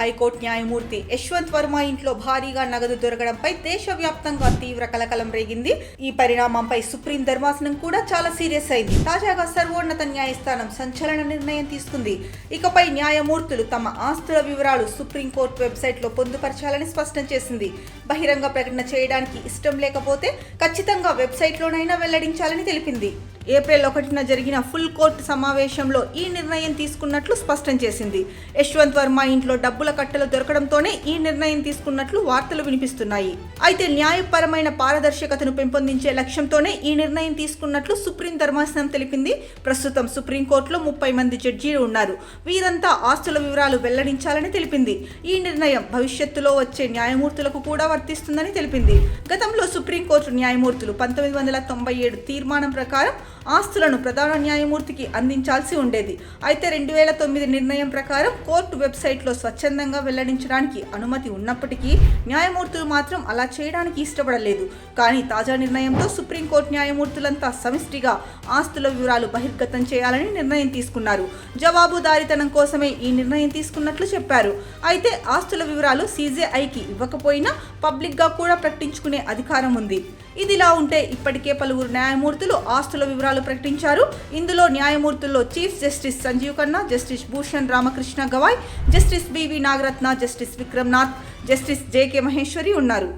High court న్యాయమూర్తి యశ్వంత్ వర్మ ఇంట్లో భారీగా నగదు దొరకడంపై దేశవ్యాప్తంగా తీవ్ర కలకలం రేగింది. ఈ పరిణామంపై సుప్రీం ధర్మాసనం కూడా చాలా సీరియస్ అయింది. తాజాగా సర్వోన్నత న్యాయస్థానం సంచలన నిర్ణయం తీసుకుంది. ఇకపై న్యాయమూర్తులు తమ ఆస్తుల వివరాలు సుప్రీంకోర్టు వెబ్సైట్లో పొందుపరచాలని స్పష్టం చేసింది. బహిరంగ ప్రకటన చేయడానికి ఇష్టం లేకపోతే ఖచ్చితంగా వెబ్సైట్లోనైనా వెల్లడించాలని తెలిపింది. ఏప్రిల్ ఒకటిన జరిగిన ఫుల్ కోర్టు సమావేశంలో ఈ నిర్ణయం తీసుకున్నట్లు స్పష్టం చేసింది. యశ్వంత్ వర్మ ఇంట్లో డబ్బుల కట్టలు దొరకడంతోనే ఈ నిర్ణయం తీసుకున్నట్లు వార్తలు వినిపిస్తున్నాయి. అయితే న్యాయపరమైన పారదర్శకతను పెంపొందించే లక్ష్యంతోనే ఈ నిర్ణయం తీసుకున్నట్లు సుప్రీం ధర్మాసనం తెలిపింది. ప్రస్తుతం సుప్రీంకోర్టులో ముప్పై మంది జడ్జీలు ఉన్నారు. వీరంతా ఆస్తుల వివరాలు వెల్లడించాలని తెలిపింది. ఈ నిర్ణయం భవిష్యత్తులో వచ్చే న్యాయమూర్తులకు కూడా వర్తిస్తుందని తెలిపింది. గతంలో సుప్రీంకోర్టు న్యాయమూర్తులు పంతొమ్మిది వందల తొంభై ఏడు తీర్మానం ప్రకారం ఆస్తులను ప్రధాన న్యాయమూర్తికి అందించాల్సి ఉండేది. అయితే రెండు వేల తొమ్మిది నిర్ణయం ప్రకారం కోర్టు వెబ్సైట్లో స్వచ్ఛందంగా వెల్లడించడానికి అనుమతి ఉన్నప్పటికీ న్యాయమూర్తులు మాత్రం అలా చేయడానికి ఇష్టపడలేదు. కానీ తాజా నిర్ణయంతో సుప్రీంకోర్టు న్యాయమూర్తులంతా సమిష్టిగా ఆస్తుల వివరాలు బహిర్గతం చేయాలని నిర్ణయం తీసుకున్నారు. జవాబుదారీతనం కోసమే ఈ నిర్ణయం తీసుకున్నట్లు చెప్పారు. అయితే ఆస్తుల వివరాలు సీజేఐకి ఇవ్వకపోయినా పబ్లిక్గా కూడా ప్రకటించుకునే అధికారం ఉంది. ఇదిలా ఉంటే ఇప్పటికే పలువురు న్యాయమూర్తులు ఆస్తుల వివరాలు వివరాలు ప్రకటించారు. ఇందులో న్యాయమూర్తుల్లో chief justice Sanjiv Khanna justice Bhushan Ramakrishna Gavai justice B V Nagarathna justice Vikramnath justice J K Maheshwari ఉన్నారు.